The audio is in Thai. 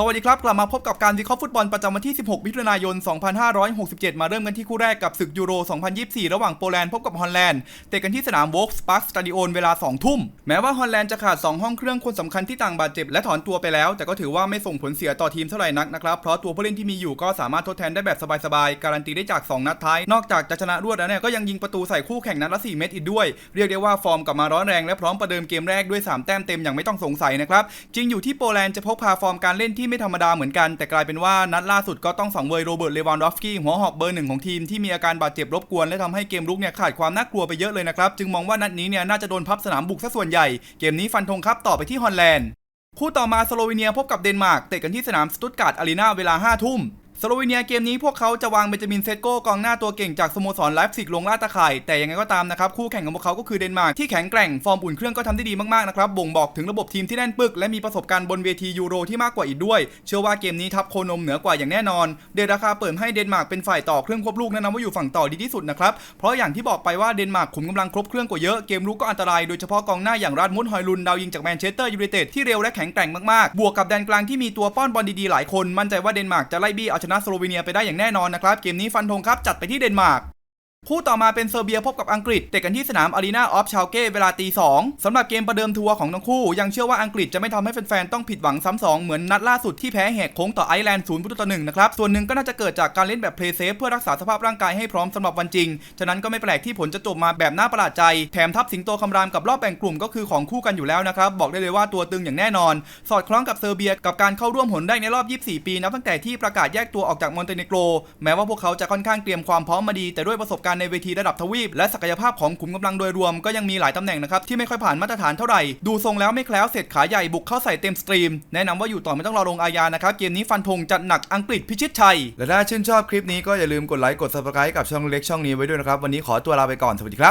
สวัสดีครับ กลับมาพบกับการวิเคราะห์ฟุตบอลประจำวันที่ 16 มิถุนายน 2567 มาเริ่มกันที่คู่แรกกับศึกยูโร 2024 ระหว่างโปแลนด์พบกับฮอลแลนด์เตะกันที่สนามโวลส์ปาร์คสตาดิโอนเวลา 2 ทุ่ม แม้ว่าฮอลแลนด์จะขาด 2 ห้องเครื่องคนสำคัญที่ต่างบาดเจ็บและถอนตัวไปแล้ว แต่ก็ถือว่าไม่ส่งผลเสียต่อทีมเท่าไหร่นักนะครับ เพราะตัวผู้เล่นที่มีอยู่ก็สามารถทดแทนได้แบบสบายๆ การันตีได้จาก 2 นัดท้าย นอกจากจะชนะรวดแล้วเนี่ยก็ยังยิงประตูใส่คู่แข่งนัดละ 4 เม็ดอีกด้วย เรียกได้ว่าฟอร์มกลับมาร้อนแรงและพร้อมประเดิมเกมแรกด้วย 3 แต้มเต็มอย่างไม่ต้องสงสัยนะครับจริงอยู่ที่โปแลนด์จะพกพาฟอร์มการเล่นที่ไม่ธรรมดาเหมือนกัน แต่กลายเป็นว่านัดล่าสุดก็ต้องสังเวยโรเบิร์ตเลวานดอฟสกี้หัวหอกเบอร์หนึ่งของทีมที่มีอาการบาดเจ็บรบกวนและทำให้เกมรุกเนี่ยขาดความน่ากลัวไปเยอะเลยนะครับจึงมองว่านัดนี้เนี่ยน่าจะโดนพับสนามบุกซะส่วนใหญ่เกมนี้ฟันธงครับต่อไปที่ฮอลแลนด์คู่ต่อมาสโลวีเนียพบกับเดนมาร์กเตะกันที่สนามสตุตการ์ดอารีนาเวลา5ทุ่ม สโลวีเนียเกมนี้พวกเขาจะวางเบนจามินเซตโก้กองหน้าตัวเก่งจากสโมสรไลฟ์ซิกลงล่าตะข่าย แต่ยังไงก็ตามนะครับคู่แข่งของพวกเขาก็คือเดนมาร์กที่แข็งแกร่งฟอร์มอุ่นเครื่องก็ทำได้ดีมากๆนะครับบ่งบอกถึงระบบทีมที่แน่นปึก และมีประสบการณ์บนเวทียูโรที่มากกว่าอีกด้วย เชื่อว่าเกมนี้ทับโคนมเหนือกว่าอย่างแน่นอน เดราคาเปิดให้เดนมาร์กเป็นฝ่ายต่อเครื่องควบลูกแนะนำว่าอยู่ฝั่งต่อดีที่สุดนะครับเพราะอย่างที่บอกไปว่าเดนมาร์กขุมกำลังครบเครื่องกว่าเยอะเกมรุกก็อันตรายโดยเฉพาะกองหน้าอย่างราดมุนฮอยลุนดาวยิงจากแมนเชสเตอร์ยูไนเต็ดที่เร็วและแข็งแกร่งมากๆบวกกับแดนกลางที่มีตัวป้อนบอลดีๆหลายคนมั่นใจว่าเดนมาร์กจะไล่บี้เอาชนะสโลวีเนียไปได้อย่างแน่นอนนะครับ เกมนี้ฟันธงครับจัดไปที่เดนมาร์ก คู่ต่อมาเป็นเซอร์เบียพบกับอังกฤษเตะกันที่สนามอารีนาออฟชาเก้เวลาตีสองสำหรับเกมประเดิมทัวร์ของทั้งคู่ ยังเชื่อว่าอังกฤษจะไม่ทำให้แฟนๆต้องผิดหวังซ้ำสองเหมือนนัดล่าสุดที่แพ้แหกโค้งต่อไอร์แลนด์ศูนย์ประตูต่อหนึ่งนะครับ ส่วนหนึ่งก็น่าจะเกิดจากการเล่นแบบเพลย์เซฟเพื่อรักษาสภาพร่างกายให้พร้อมสำหรับวันจริง ฉะนั้นก็ไม่แปลกที่ผลจะจบมาแบบน่าประหลาดใจ แถมทัพสิงโตคำรามกับรอบแบ่งกลุ่มก็คือของคู่กันอยู่แล้วนะครับบอกได้เลยว่าตัวตึงอย่างแน่นอน สอดคล้องกับเซอร์เบียกับการเข้าร่วมหนได้ในรอบ 24 ปีนับตั้งแต่ที่ประกาศแยกตัวออกจากมอนเตเนโกรแม้ว่าพวกเขาจะค่อนข้างเตรียมความพร้อมมาดีแต่ด้วยประสบการณ์ในเวทีระดับทวีป และศักยภาพของขุมกำลังโดยรวมก็ยังมีหลายตำแหน่งนะครับที่ไม่ค่อยผ่านมาตรฐานเท่าไหร่ ดูทรงแล้วไม่แคล้วเสร็จขาใหญ่บุกเข้าใส่เต็มสตรีม แนะนำว่าอยู่ต่อไม่ต้องรอลงอาญานะครับ เกมนี้ฟันธงจัดหนักอังกฤษพิชิตชัย และถ้าชื่นชอบคลิปนี้ก็อย่าลืมกดไลค์กดซับสไครต์กับช่องเล็กช่องนี้ไว้ด้วยนะครับวันนี้ขอตัวลาไปก่อนสวัสดีครับ